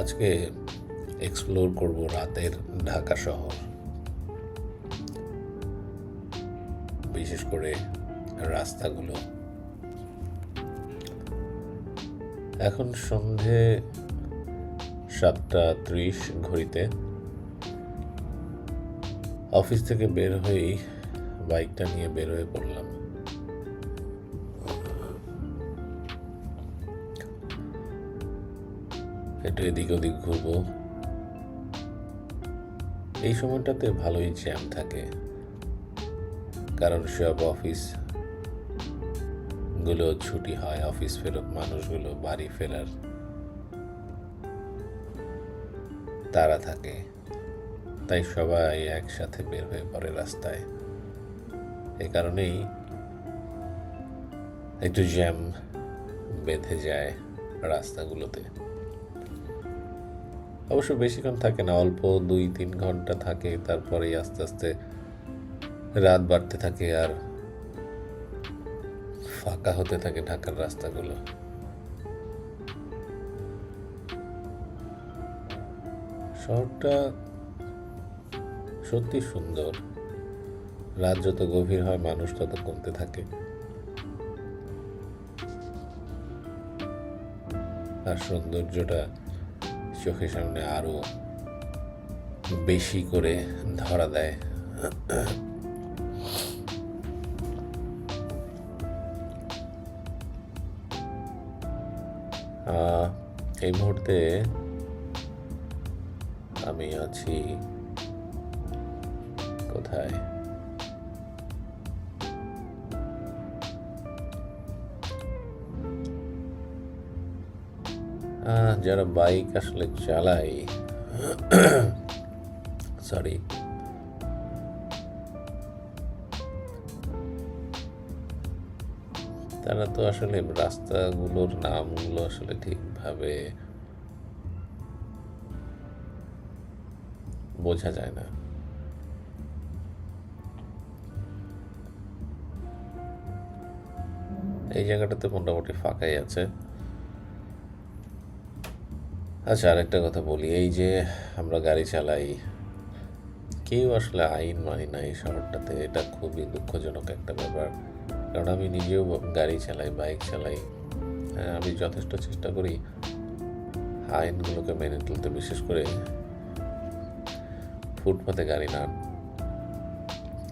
আজকে এক্সপ্লোর করব রাতের ঢাকা শহর। বিশেষ করে রাস্তাগুলো। এখন সন্ধে সাতটা ত্রিশ ঘড়িতে। অফিস থেকে বের হয়েই বাইকটা নিয়ে বের হয়ে পড়লাম। একটু এদিক ওদিক ঘুরবো। এই সময়টাতে ভালোই জ্যাম থাকে। কারণ সব অফিসগুলো ছুটি হয় অফিস ফেরত মানুষগুলো, বাড়ি ফেরার তারা থাকে। তাই সবাই একসাথে বের হয়ে পড়ে রাস্তায়। এ কারণেই একটু জ্যাম বেঁধে যায় রাস্তাগুলোতে। অবশ্য বেশিক্ষণ থাকে না, অল্প দুই তিন ঘণ্টা থাকে, তারপরেই আস্তে আস্তে রাত বাড়তে থাকে আর ফাঁকা হতে থাকে ঢাকার রাস্তাগুলো। শহরটা সত্যি সুন্দর। রাত যত গভীর হয়, মানুষ তত কমতে থাকে। আর সৌন্দর্যটা চোখের সামনে আরও বেশি করে ধরা দেয়। এই মুহূর্তে আমি আছি কোথায়? যারা বাইক আসলে চালায় সরি তারা তো আসলে রাস্তাগুলোর নামগুলো আসলে ঠিকভাবে বোঝা যায় না। এই জায়গাটাতে মোটামুটি ফাঁকাই আছে। আচ্ছা আরেকটা কথা বলি। এই যে আমরা গাড়ি চালাই কেউ আসলে আইন মানি না এই শহরটাতে। এটা খুবই দুঃখজনক একটা ব্যাপার। কারণ আমি নিজেও গাড়ি চালাই বাইক চালাই। হ্যাঁ, আমি যথেষ্ট চেষ্টা করি আইনগুলোকে মেনে তুলতে বিশেষ করে ফুটপাতে গাড়ি না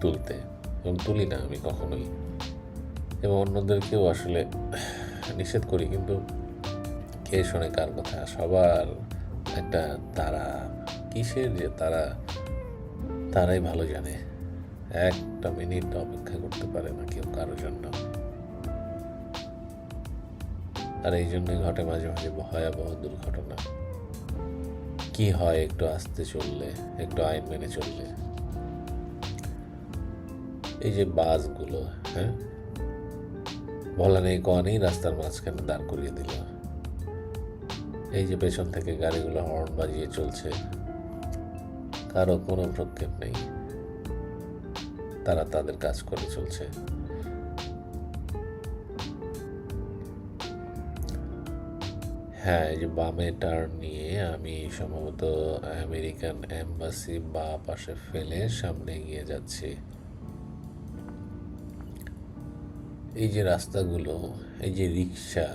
তুলতে। এবং তুলি না আমি কখনোই। এবং অন্যদেরকেও আসলে নিষেধ করি কিন্তু কে শোনে কার কথা? সবার একটা তারা। কিসের যে তারা? তারাই ভালো জানে। একটা মিনিট অপেক্ষা করতে পারে না কেউ কারোর জন্য। আর এই জন্যই ঘটে মাঝে মাঝে ভয়াবহ দুর্ঘটনা। কি হয় একটু আস্তে চললে, একটু আইন মেনে চললে? এই যে বাসগুলো হ্যাঁ? বলা নেই কনেই রাস্তার মাঝখানে দাঁড় করিয়ে দিল। এই যে পেছন থেকে গাড়িগুলো হর্ন বাজিয়ে চলছে, কারও কোনো প্রক্ষেপ নেই। তারা তাদের কাজ করে চলছে। হ্যাঁ এই যে বামে টার্ন নিয়ে আমি সম্ভবত আমেরিকান এম্বাসি বা পাশে ফেলে সামনে এগিয়ে যাচ্ছি। এই যে রাস্তাগুলো, এই যে রিক্সা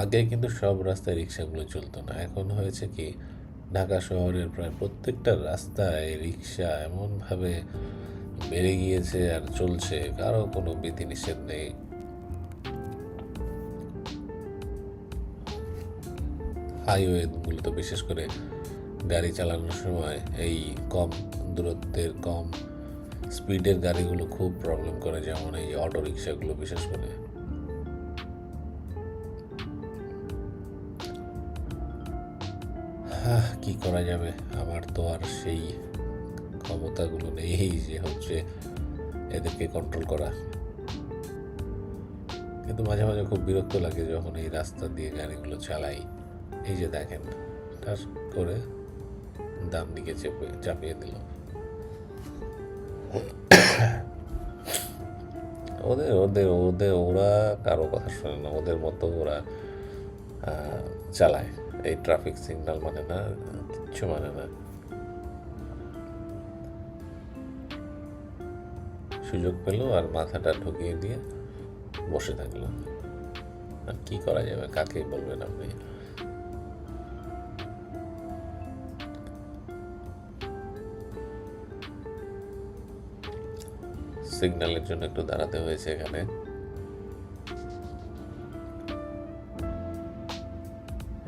আগে কিন্তু সব রাস্তায় রিক্সাগুলো চলতো না। এখন হয়েছে কি, ঢাকা শহরের প্রায় প্রত্যেকটা রাস্তায় রিক্সা এমনভাবে বেড়ে গিয়েছে আর চলছে, কারও কোনো বিধিনিষেধ নেই। হাইওয়েগুলোতে বিশেষ করে গাড়ি চালানোর সময় এই কম দূরত্বের, কম স্পিডের গাড়িগুলো খুব প্রবলেম করে, যেমন এই অটো রিক্সাগুলো বিশেষ করে। হাহ, কি করা যাবে? আমার তো আর সেই ক্ষমতাগুলো নেই যে হচ্ছে এদেরকে কন্ট্রোল করা। কিন্তু মাঝে মাঝে খুব বিরক্ত লাগে যখন এই রাস্তা দিয়ে গাড়িগুলো চালাই। এই যে দেখেন ঠাস করে দাম দিকে চেপে চাপিয়ে দিল। ওদের ওদের ওদের ওরা কারও কথা শোনে না। ওদের মতো ওরা চালায়। এই ট্রাফিক সিগন্যাল মানে না, কিচ্ছু মানে না। সুযোগ পেল আর মাথাটা ঢুকিয়ে দিয়ে বসে থাকল। আর কি করা যাবে, কাকে বলবেন আপনি? সিগন্যালের জন্য একটু দাঁড়াতে হয়েছে এখানে।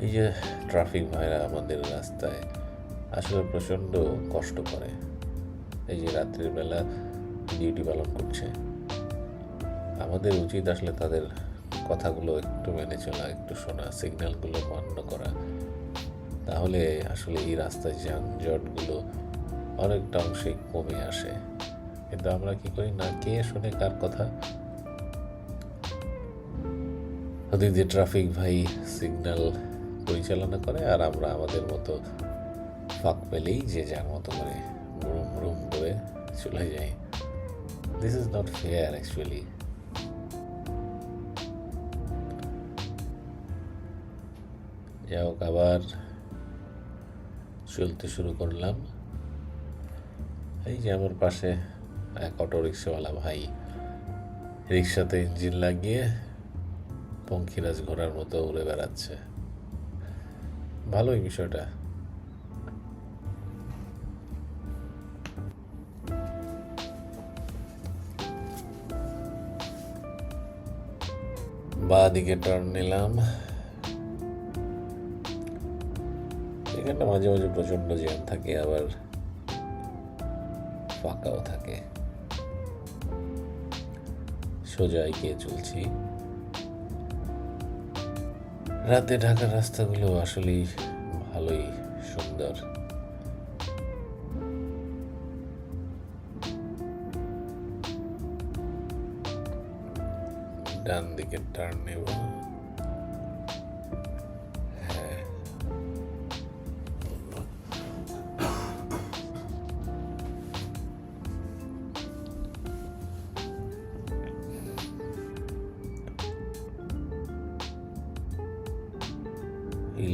এই যে ট্রাফিক ভাইরা আমাদের রাস্তায় আসলে প্রচণ্ড কষ্ট করে। এই যে রাত্রির বেলা ডিউটি পালন করছে। আমাদের উচিত আসলে তাদের কথাগুলো একটু মেনে চলা, একটু শোনা সিগন্যালগুলো মান্য করা। তাহলে আসলে এই রাস্তায় যানজটগুলো অনেকটা অংশে কমে আসে। কিন্তু আমরা কি করি? না, কে শোনে কার কথা? ওদিকে ট্রাফিক ভাই সিগন্যাল পরিচালনা করে আর আমরা আমাদের মতো ফাঁক পেলেই যে যার মতো করে রুম রুম করে চলে যাই this is not fair actually যাই হোক, আবার চলতে শুরু করলাম। এই যে আমার পাশে এক অটো রিক্সাওয়ালা ভাই, রিক্সাতে ইঞ্জিন লাগিয়ে পঙ্খিরাজ ঘোড়ার মতো উড়ে বেড়াচ্ছে। ভালোই বিষয়টা। বা দিকে টার্ন নিলাম। এখানটা মাঝে মাঝে প্রচণ্ড জ্যাম থাকে, আবার ফাঁকাও থাকে। সোজা এগিয়ে চলছি। রাতে ঢাকার রাস্তাগুলো আসলেই ভালোই সুন্দর। ডান দিকে টার্ন নেব।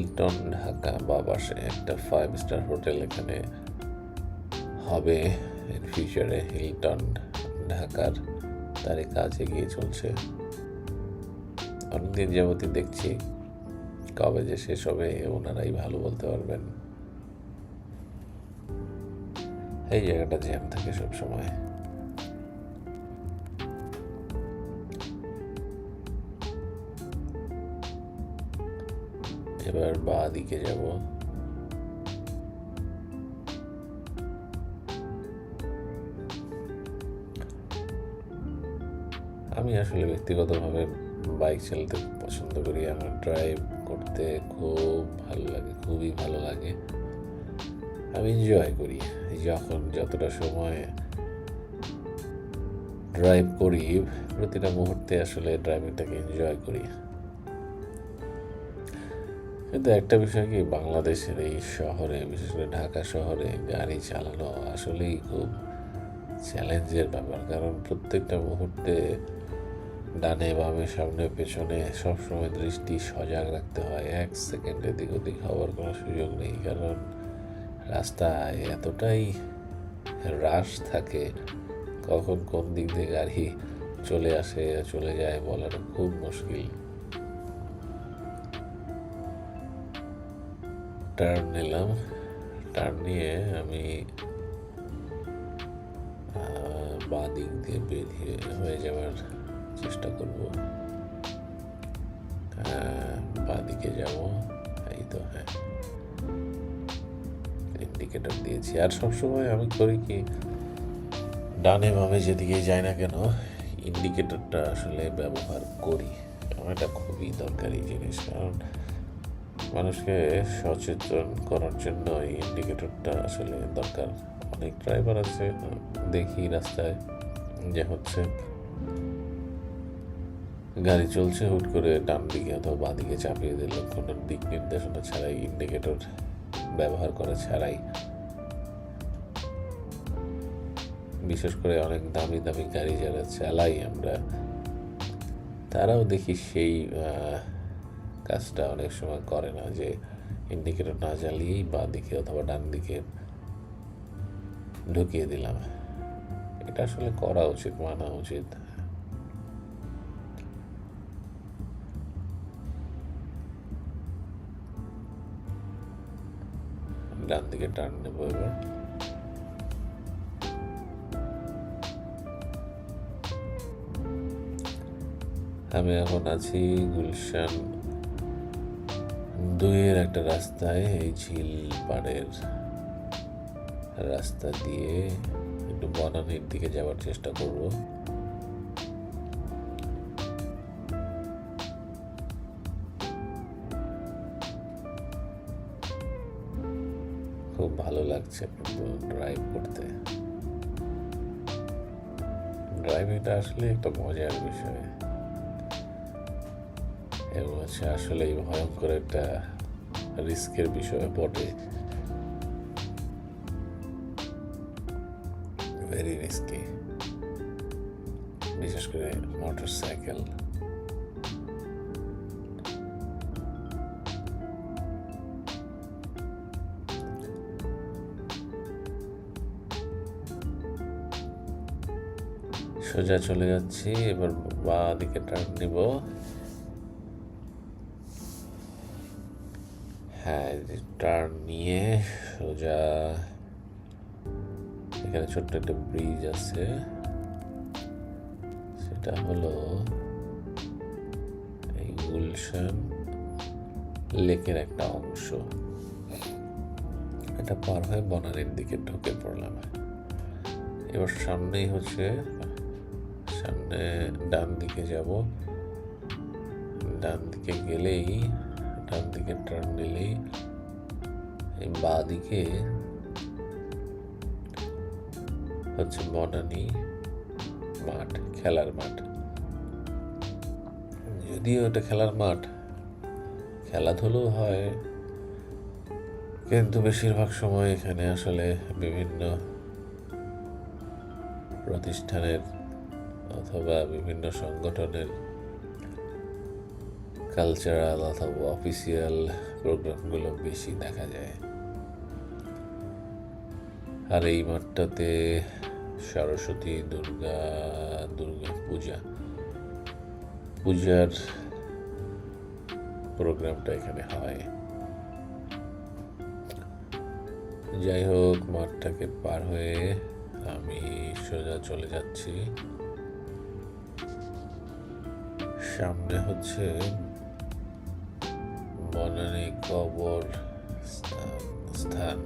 হিলটন, ঢাকা বাবাসে একটা ফাইভ স্টার হোটেল এখানে। হবে ইন ফিউচারে হিলটন, ঢাকার তারই কাজ এগিয়ে চলছে। অনেকদিন যাবতই দেখছি, কবে যে শেষ হবে ওনারাই ভালো বলতে পারবেন। এই জায়গাটা জ্যাম থাকে সব এবার বা দিকে যাব। আমি আসলে ব্যক্তিগতভাবে বাইক চালাতে পছন্দ করি। আমার ড্রাইভ করতে খুব ভালো লাগে, খুবই ভালো লাগে। আমি এনজয় করি। যখন যতটা সময় ড্রাইভ করি, প্রতিটা মুহূর্তে আসলে ড্রাইভিংটাকে এনজয় করি। কিন্তু একটা বিষয় কি, বাংলাদেশের এই শহরে, বিশেষ করে ঢাকা শহরে গাড়ি চালানো আসলেই খুব চ্যালেঞ্জের ব্যাপার। কারণ প্রত্যেকটা মুহূর্তে ডানে বামে, সামনে পেছনে সবসময় দৃষ্টি সজাগ রাখতে হয়। এক সেকেন্ডে দিক ওদিক হওয়ার কোনো সুযোগ নেই। কারণ রাস্তায় এতটাই রাশ থাকে, কখন কোন দিক দিয়ে গাড়ি চলে আসে, চলে যায় বলাটা খুব মুশকিল। টার্ন নিলাম। টার্ন নিয়ে আমি বাঁ দিক দিয়ে বেরিয়ে হয়ে যাওয়ার চেষ্টা করব। বাঁ দিকে যাব। এই তো হ্যাঁ। ইন্ডিকেটর দিয়েছি। আর সবসময় আমি করি কি, ডানে বামে যেদিকে যাই না কেন ইন্ডিকেটরটা আসলে ব্যবহার করি। আমার এটা খুবই দরকারি জিনিস। কারণ মানুষকে সচেতন করার জন্য এই ইন্ডিকেটরটা আসলে দরকার। অনেক ড্রাইভার আছে, দেখি রাস্তায় যে হচ্ছে গাড়ি চলছে, হুট করে ডান দিকে অথবা বাঁ দিকে চাপিয়ে দিল। কোনো দিক নির্দেশনা ছাড়াই ইন্ডিকেটর ব্যবহার করা ছাড়াই। বিশেষ করে অনেক দামি দামি গাড়ি যারা চালাই আমরা, তারাও দেখি সেই কাজটা অনেক সময় করে না যে ইন্ডিকেটর না জ্বালিয়েই বা দিকে অথবা ডান দিকে ঢুকিয়ে দিলাম। এটা আসলে করা উচিত, মানা উচিত। ডান দিকে টার্ন নেব এবার। আমি এখন আছি গুলশান দুইয়ের একটা রাস্তায় এই ঝিল পাড়ের রাস্তা দিয়ে একটু বনানীর দিকে যাওয়ার চেষ্টা করব। খুব ভালো লাগছে কিন্তু ড্রাইভ করতে। ড্রাইভিংটা আসলে একটা মজার বিষয়। এবং হচ্ছে আসলে ভয়ঙ্কর একটা রিস্কের বিষয় বটে। ভেরি রিস্কি বিশেষ করে মোটর সাইকেল সোজা চলে যাচ্ছি, এবার বা দিকে টার্ন নিব। হ্যাঁ টার্ন নিয়ে সোজা এখানে ছোট্ট একটা ব্রিজ আছে। সেটা হলো এই গুলশান লেকের একটা অংশ। এটা পার হয়ে বনানীর দিকে ঢুকে পড়লাম। এবার সামনেই হচ্ছে, সামনে ডান দিকে যাব। ডান দিকে গেলেই ডান দিকে টার্ন নিলেই এই বাঁ দিকে হচ্ছে বনানী মাঠ, খেলার মাঠ। যদিও এটা খেলার মাঠ, খেলাধুলো হয়, কিন্তু বেশিরভাগ সময় এখানে আসলে বিভিন্ন প্রতিষ্ঠানের অথবা বিভিন্ন সংগঠনের কালচারাল অথবা অফিসিয়াল প্রোগ্রামগুলো বেশি দেখা যায়। আর এই মাঠটাতে সরস্বতী, দুর্গা দুর্গা পূজা, পূজার প্রোগ্রামটা এখানে হয়। যাই হোক, মাঠটাকে পার হয়ে আমি সোজা চলে যাচ্ছি। সামনে হচ্ছে বনানী কবর স্থান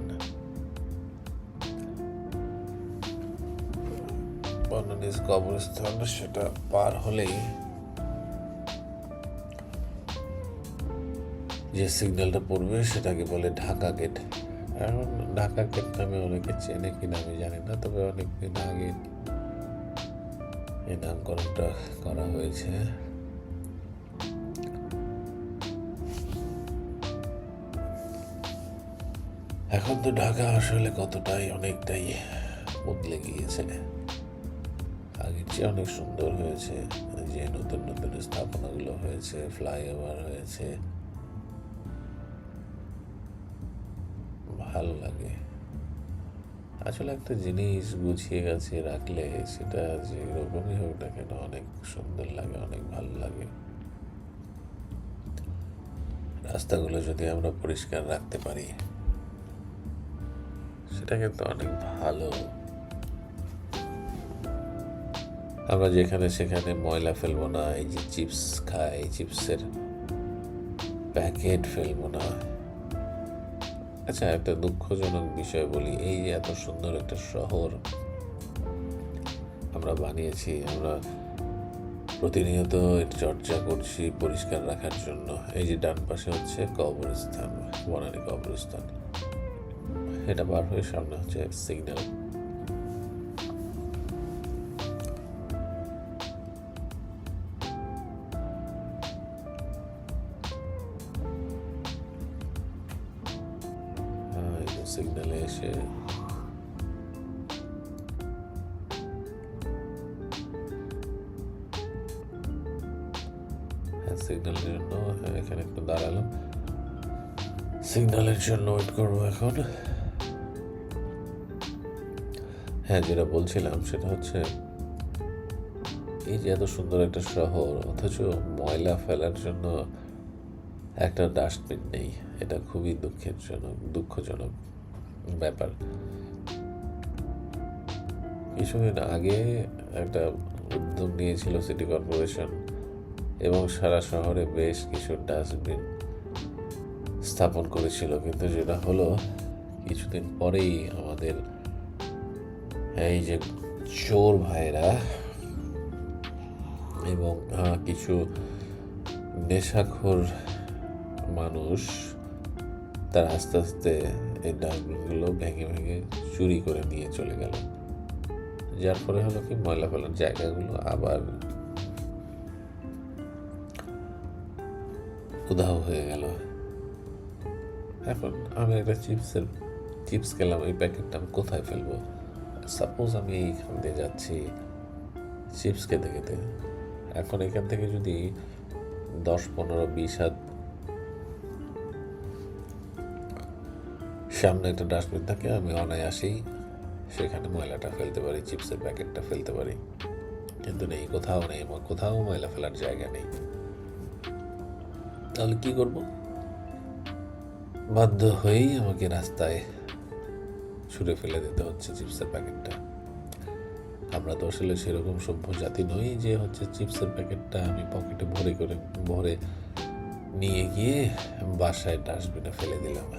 বনানী কবরস্থান, সেটা পার হলেই যে সিগন্যালটা পড়বে সেটাকে বলে ঢাকা গেট। এখন ঢাকা গেট নামে অনেকে চেনে কিনা আমি জানি না, তবে অনেকদিন আগে এই নামকরণটা করা হয়েছে। এখন তো ঢাকা আসলে কতটাই অনেকটাই বদলে গিয়েছে। আগের চেয়ে অনেক সুন্দর হয়েছে। যে নতুন নতুন স্থাপনাগুলো হয়েছে, ফ্লাইওভার হয়েছে। ভালো লাগে। আসলে একটা জিনিস গুছিয়ে গাছিয়ে রাখলে সেটা যে রকমই হোক না কেন অনেক সুন্দর লাগে, অনেক ভালো লাগে। রাস্তাগুলো যদি আমরা পরিষ্কার রাখতে পারি। সেটা কিন্তু অনেক ভালো। আমরা যেখানে সেখানে ময়লা ফেলব না, এই যে চিপস খাই চিপসের প্যাকেট ফেলব না। আচ্ছা একটা দুঃখজনক বিষয় বলি, এই যে এত সুন্দর একটা শহর আমরা বানিয়েছি, আমরা প্রতিনিয়ত চর্চা করছি পরিষ্কার রাখার জন্য। এই যে ডান পাশে হচ্ছে কবরস্থান, বনানী কবরস্থান। এটা বার হয়ে সামনে হচ্ছে সিগন্যাল সিগন্যালে এসে সিগন্যালের জন্য হ্যাঁ, এখানে একটু দাঁড়ালাম। সিগন্যালের জন্য ওয়েট করব এখন। হ্যাঁ যেটা বলছিলাম সেটা হচ্ছে এই যে এত সুন্দর একটা শহর, অথচ ময়লা ফেলার জন্য একটা ডাস্টবিন নেই, এটা খুবই দুঃখের জনক দুঃখজনক ব্যাপার। কিছুদিন আগে একটা উদ্যোগ নিয়েছিল সিটি কর্পোরেশন এবং সারা শহরে বেশ কিছু ডাস্টবিন স্থাপন করেছিল, কিন্তু যেটা হলো কিছুদিন পরেই আমাদের এই যে চোর ভাইরা এবং কিছু নেশাখোর মানুষ, তারা আস্তে আস্তে এই ডাস্টবিনগুলো ভেঙে ভেঙে চুরি করে নিয়ে চলে গেল। যার ফলে হলো কি, ময়লা ফেলার জায়গাগুলো আবার উধাও হয়ে গেল। এখন আমি একটা চিপসের, চিপস খেলাম, এই প্যাকেটটা আমি কোথায় ফেলব? সাপোজ আমি এইখান দিয়ে যাচ্ছি চিপস খেতে খেতে। এখন এখান থেকে যদি দশ, পনেরো, বিশ হাত সামনে একটা ডাস্টবিন থাকে, আমি অনায়াসেই সেখানে ময়লাটা ফেলতে পারি চিপসের প্যাকেটটা ফেলতে পারি। কিন্তু নেই, কোথাও নেই কোথাও ময়লা ফেলার জায়গা নেই। তাহলে কি করব? বাধ্য হয়েই আমাকে রাস্তায় ছুঁড়ে ফেলে দিতে হচ্ছে চিপসের প্যাকেটটা। আমরা তো আসলে সেরকম সভ্য জাতি নই যে হচ্ছে চিপসের প্যাকেটটা আমি পকেটে ভরে করে, ভরে নিয়ে গিয়ে বাসায় ডাস্টবিনে ফেলে দিলাম।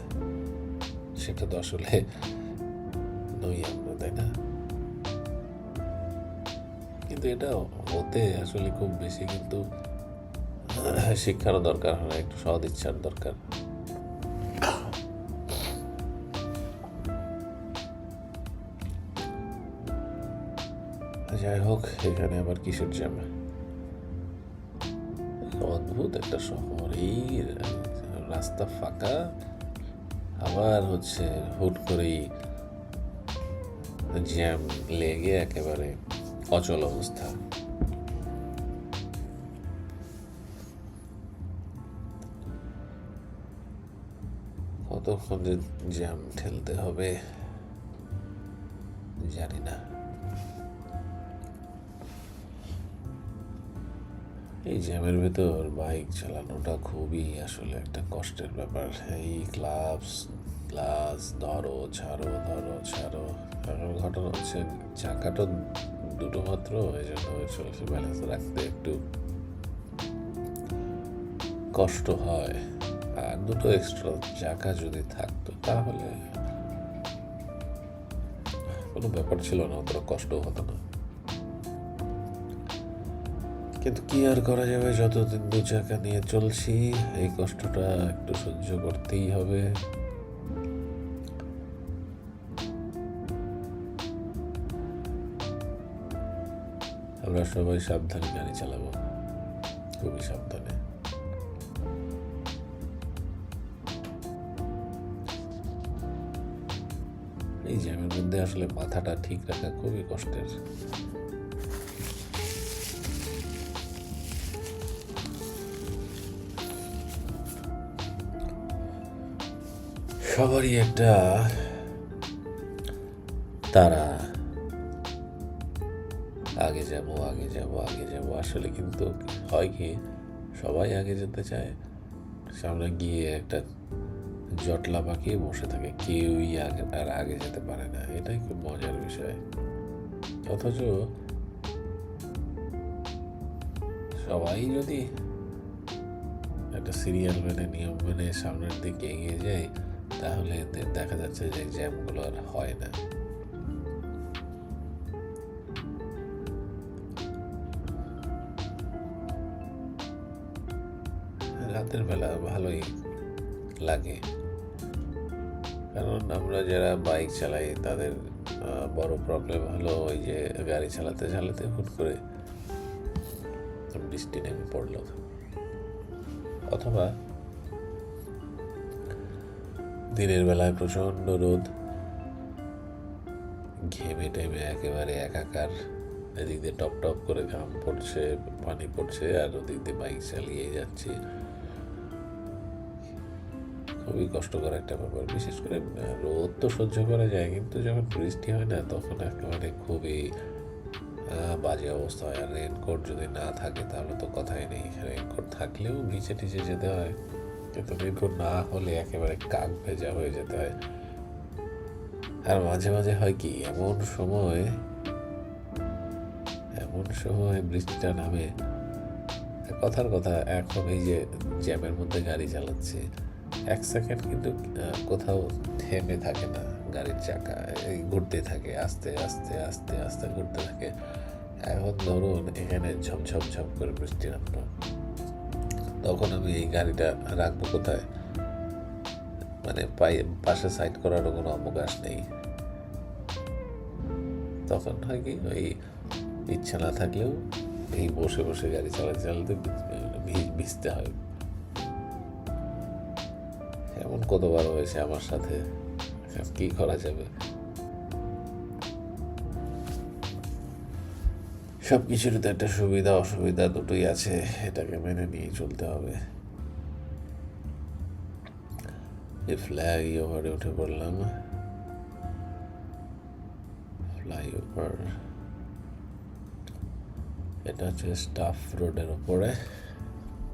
সেটা তো আসলে নই আমরা, তাই না? কিন্তু এটা হতে আসলে খুব বেশি কিন্তু শিক্ষারও দরকার হয় একটু সৎ ইচ্ছার দরকার। এখানে আবার কিসের জ্যাম অদ্ভুত একটা শহর, এই রাস্তা ফাঁকা। আবার হচ্ছে হুট করেই জ্যাম লেগে একেবারে অচল অবস্থা। কতক্ষণ যে জ্যাম ঠেলতে হবে জানি না। এই জ্যামের ভেতর বাইক চালানোটা খুবই আসলে একটা কষ্টের ব্যাপার। এই ক্লাবস গ্লাস, ধরো, ছাড়ো ধরো, ছাড়ো। এখন ঘটনা হচ্ছে, চাকাটা দুটো মাত্র, এই জন্য চলছে ব্যালেন্স রাখতে একটু কষ্ট হয়। আর দুটো এক্সট্রা চাকা যদি থাকতো, তাহলে কোনো ব্যাপার ছিল না, অতটা কষ্ট হতো না। কিন্তু কি আর করা যাবে? যতদিন দু চাকা নিয়ে চলছি, এই কষ্টটা একটু সহ্য করতেই হবে। আমরা সবাই সাবধানে গাড়ি চালাবো। খুবই সাবধানে। এই জ্যামের মধ্যে আসলে মাথাটা ঠিক রাখা খুবই কষ্টের। সবারই একটা তারা। আগে যাব আগে যাব আগে যাব। আসলে কিন্তু হয় কি, সবাই আগে যেতে চায়। সামনে গিয়ে একটা জটলা পাকিয়ে বসে থাকে, কেউই আগে, আর আগে যেতে পারে না। এটাই খুব মজার বিষয়। অথচ সবাই যদি একটা সিরিয়াল মেনে, নিয়ম মেনে সামনের দিকে এগিয়ে যায় তাহলে দেখা যাচ্ছে যে জ্যামগুলো আর হয় না। রাতের বেলা ভালোই লাগে। কারণ আমরা যারা বাইক চালাই, তাদের বড় প্রবলেম হলো ওই যে গাড়ি চালাতে চালাতে হুট করে বৃষ্টি নেমে পড়ল। অথবা দিনের বেলায় প্রচণ্ড রোদ। ঘেমে টেমে একেবারে একাকার। এদিক দিয়ে টপ টপ করে ঘাম পড়ছে, পানি পড়ছে, আর ওদিক দিয়ে বাইক চালিয়ে যাচ্ছে। খুবই কষ্টকর একটা ব্যাপার। বিশেষ করে রোদ তো সহ্য করা যায়, কিন্তু যখন বৃষ্টি হয় না, তখন একেবারে খুবই বাজে অবস্থা হয়। আর রেনকোট যদি না থাকে, তাহলে তো কথাই নেই। রেনকোট থাকলেও ভিজে টিজে যেতে হয়। কিন্তু রেনকোট না হলে একেবারে কাক ভেজা হয়ে যেতে হয়। আর মাঝে মাঝে হয় কি, এমন সময় এমন সময় বৃষ্টিটা নামে। কথার কথা, এখন এই যে জ্যামের মধ্যে গাড়ি চালাচ্ছে, এক সেকেন্ড কিন্তু কোথাও থেমে থাকে না গাড়ির চাকা, এই ঘুরতে থাকে, আস্তে আস্তে আস্তে আস্তে ঘুরতে থাকে। এখন ধরুন এখানে ঝমঝম ঝম করে বৃষ্টি নামলো। তখন আমি এই গাড়িটা রাখব কোথায়? মানে পাশে সাইড করারও কোনো অবকাশ নেই। তখন হয় কি, ওই ইচ্ছা না থাকলেও এই বসে বসে গাড়ি চালাতে চালাতে ভিজতে হয়। এমন কতবার হয়েছে আমার সাথে? কি করা যাবে? সব কিছুরই তো একটা সুবিধা, অসুবিধা দুটোই আছে, এটাকে মেনে নিয়ে চলতে হবে। ফ্ল্যাগ ওভারে উঠে পড়লাম। ফ্লাইওভার এটা হচ্ছে স্টাফ রোডের উপরে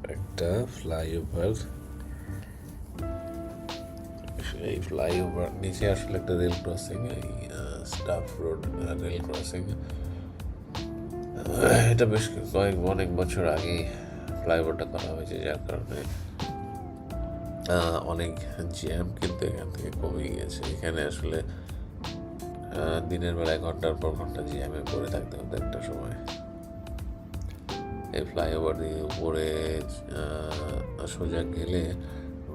একটা ফ্লাইওভার এই ফ্লাইওভার নিচে আসলে একটা রেল ক্রসিং এই স্টাফ রোড রেল ক্রসিং এটা বেশ কয়েক, অনেক বছর আগে ফ্লাইওভারটা করা হয়েছে, যার কারণে অনেক জ্যাম কিন্তু এখান থেকে কমে গিয়েছে। এখানে আসলে দিনের বেলায় ঘণ্টার পর ঘণ্টা জ্যামে পড়ে থাকতে হতো একটা সময়। এই ফ্লাইওভার দিয়ে উপরে সোজা গেলে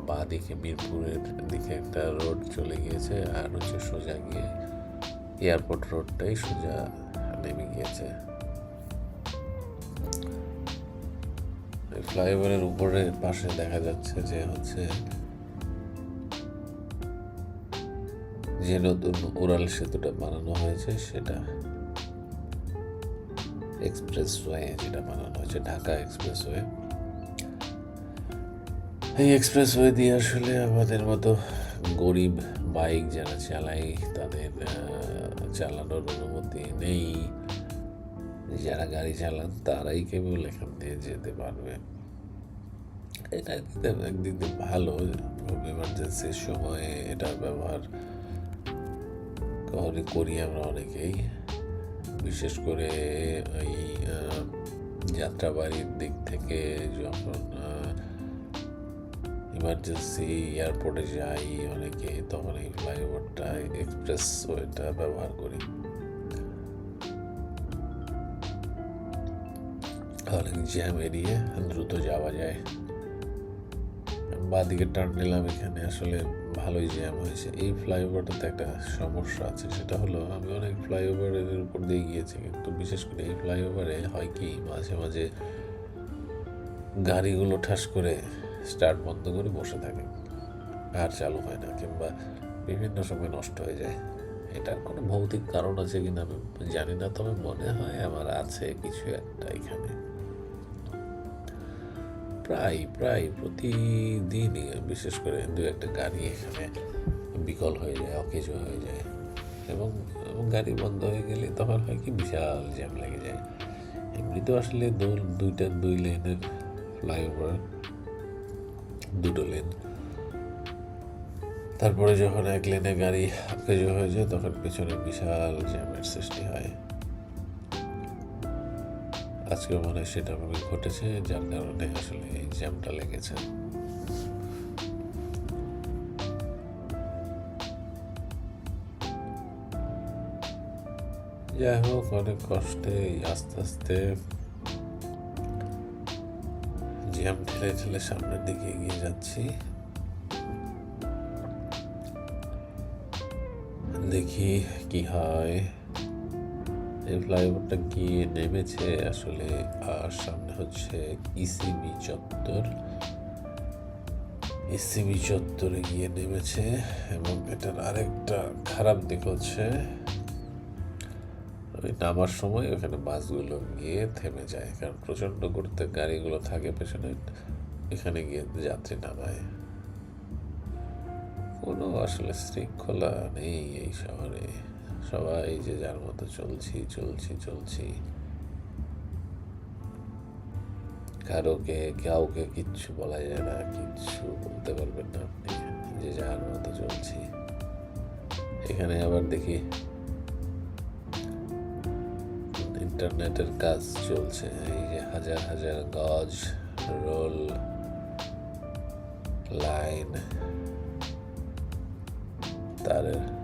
বা দিকে মিরপুরের দিকে একটা রোড চলে গিয়েছে, আর হচ্ছে সোজা গিয়ে এয়ারপোর্ট রোডটাই সোজা নেমে গিয়েছে। ফ্লাইওভারের উপরে পাশে দেখা যাচ্ছে যে হচ্ছে যে নতুন উড়াল সেতুটা বানানো হয়েছে, সেটা এক্সপ্রেস ওয়ে যেটা বানানো হয়েছে, ঢাকা এক্সপ্রেস ওয়ে এই এক্সপ্রেস ওয়ে দিয়ে আসলে আমাদের মতো গরিব বাইক যারা চালায়, তাদের চালানোর অনুমতি নেই। যারা গাড়ি চালান তারাই কেবল এখান দিয়ে যেতে পারবে। এটা একদিক দিয়ে- ভালো এমার্জেন্সির সময়ে এটা ব্যবহার করি করি আমরা অনেকেই। বিশেষ করে আহ, যাত্রাবাড়ির দিক থেকে যখন ইমার্জেন্সি এয়ারপোর্টে যাই অনেকে তখন এই ফ্লাইওভারটা এক্সপ্রেস ওয়েটা ব্যবহার করি। অনেক জ্যাম এড়িয়ে দ্রুত যাওয়া যায়। বাদিকে টার্ন নিলাম এখানে, আসলে ভালোই জ্যাম হয়েছে। এই ফ্লাইওভারটাতে একটা সমস্যা আছে, সেটা হলো আমি অনেক ফ্লাইওভারের উপর দিয়ে গিয়েছি, কিন্তু বিশেষ করে এই ফ্লাইওভারে হয় কি, মাঝে মাঝে গাড়িগুলো ঠাস করে স্টার্ট বন্ধ করে বসে থাকে, আর চালু হয় না, কিংবা বিভিন্ন সময় নষ্ট হয়ে যায়। এটার কোনো ভৌতিক কারণ আছে কিনা আমি জানি না, তবে মনে হয় আমার আছে কিছু একটা এখানে। প্রায় প্রায় প্রতিদিনই, বিশেষ করে দু একটা গাড়ি এখানে বিকল হয়ে যায়, অকেজো হয়ে যায় এবং গাড়ি বন্ধ হয়ে গেলে তখন হয় কি বিশাল জ্যাম লেগে যায়। এমনিতেও আসলে দুইটা, দুই লেনের ফ্লাইওভার, দুটো লেন। তারপরে যখন এক লেনে গাড়ি অকেজো হয়ে যায়, তখন পেছনে বিশাল জ্যামের সৃষ্টি হয়। আজকে মনে হয় সেটা ভাবে ঘটেছে, যার কারণে আসলে এই জ্যামটা লেগেছে। যাই হোক, অনেক কষ্টে আস্তে আস্তে জ্যাম ঠেলে ঠেলে সামনের দিকে এগিয়ে যাচ্ছি। দেখি কি হয়। এই ফ্লাইওভারটা গিয়ে নেমেছে? আসলে আর সামনে হচ্ছে ইসিবি চত্বর। ইসিবি চত্বরে গিয়ে নেমেছে এবং এটার আরেকটা খারাপ দিক হচ্ছে, ওই নামার সময় ওখানে বাসগুলো গিয়ে থেমে যায়, কারণ প্রচণ্ড করতে গাড়িগুলো থাকে, পেছনে এখানে গিয়ে যাত্রী নামায়। কোনো আসলে শৃঙ্খলা নেই এই শহরে। সবাই যে যার মতো চলছি চলছি চলছি। কারোকে, কাউকে কিচ্ছু বলা যায় না, কিচ্ছু বলতে পারবেন না আপনি, যে যার মতো চলছি। এখানে আবার দেখি ইন্টারনেটের কাজ চলছে, এই যে হাজার হাজার গজ, রোল, লাইন তার দিয়ে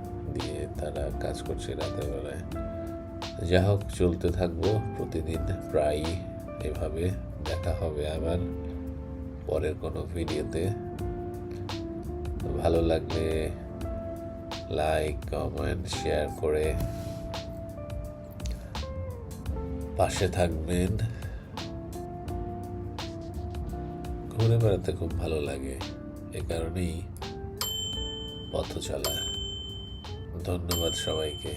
তারা কাজ করছে রাতের বেলায় যা হোক, চলতে থাকব প্রতিদিন, প্রায়ই এভাবে দেখা হবে আবার পরের কোনো ভিডিওতে। ভালো লাগলে লাইক, কমেন্ট, শেয়ার করে পাশে থাকবেন। ঘুরে বেড়াতে খুব ভালো লাগে, এ কারণেই পথ চলা। ধন্যবাদ সবাইকে।